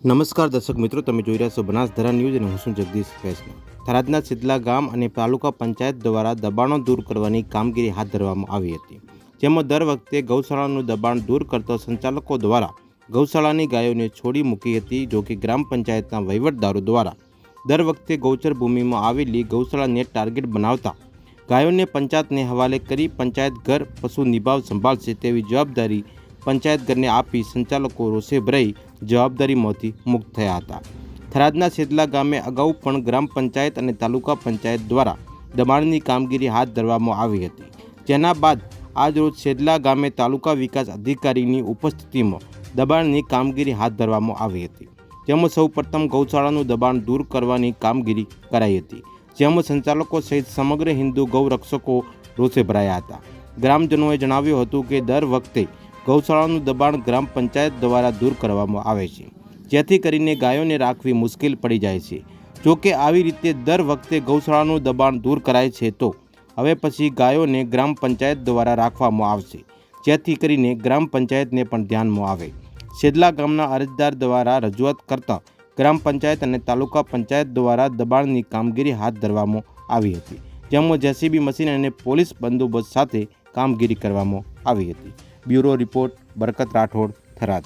નમસ્કાર દર્શક મિત્રો, તમે જોઈ રહ્યા છો બનાસધરા ન્યૂઝ અને હું છું જગદીશ વૈષ્ણવ થરાદના સિદલા ગામ અને તાલુકા પંચાયત દ્વારા દબાણો દૂર કરવાની કામગીરી હાથ ધરવામાં આવી હતી, જેમાં દર વખતે ગૌશાળાનું દબાણ દૂર કરતા સંચાલકો દ્વારા ગૌશાળાની ગાયોને છોડી મૂકી હતી, જો કે ગ્રામ પંચાયતના વહીવટદારો દ્વારા દર વખતે ગૌચર ભૂમિમાં આવેલી ગૌશાળાને ટાર્ગેટ બનાવતા ગાયોને પંચાયતને હવાલે કરી પંચાયત ઘર પશુ નિભાવ સંભાળશે તેવી જવાબદારી પંચાયત ઘરને આપી સંચાલકો રોષે ભરાઈ જવાબદારીમાંથી મુક્ત થયા હતા. થરાદના છેદલા ગામે અગાઉ પણ ગ્રામ પંચાયત અને તાલુકા પંચાયત દ્વારા દબાણની કામગીરી હાથ ધરવામાં આવી હતી. જેના બાદ આજરોજ છેદલા ગામે તાલુકા વિકાસ અધિકારીની ઉપસ્થિતિમાં દબાણની કામગીરી હાથ ધરવામાં આવી હતી. જેમાં સૌપ્રથમ ગૌશાળાનું દબાણ દૂર કરવાની કામગીરી કરાઈ હતી. જેમાં સંચાલકો સહિત સમગ્ર હિન્દુ ગૌરક્ષકો રોષે ભરાયા હતા. ગ્રામજનોએ જણાવ્યું હતું કે, દર વખતે ગૌશાળાનું દબાણ ગ્રામ પંચાયત દ્વારા દૂર કરવામાં આવે છે. જેથી કરીને ગાયોને રાખવી મુશ્કેલ પડી જાય છે. જો કે આવી રીતે દર વખતે ગૌશાળાનું દબાણ દૂર કરાય છે તો, હવે પછી ગાયોને ગ્રામ પંચાયત દ્વારા રાખવામાં આવશે. જેથી કરીને ગ્રામ પંચાયતને પણ ધ્યાનમાં આવે. સેદલા ગામના અરજદાર દ્વારા રજૂઆત કરતા ગ્રામ પંચાયત અને તાલુકા પંચાયત દ્વારા દબાણની કામગીરી હાથ ધરવામાં આવી હતી. જેમાં જેસીબી મશીન અને પોલીસ બંદોબસ્ત સાથે કામગીરી કરવામાં આવી હતી. Bureau report Barkat Rathod Tharad.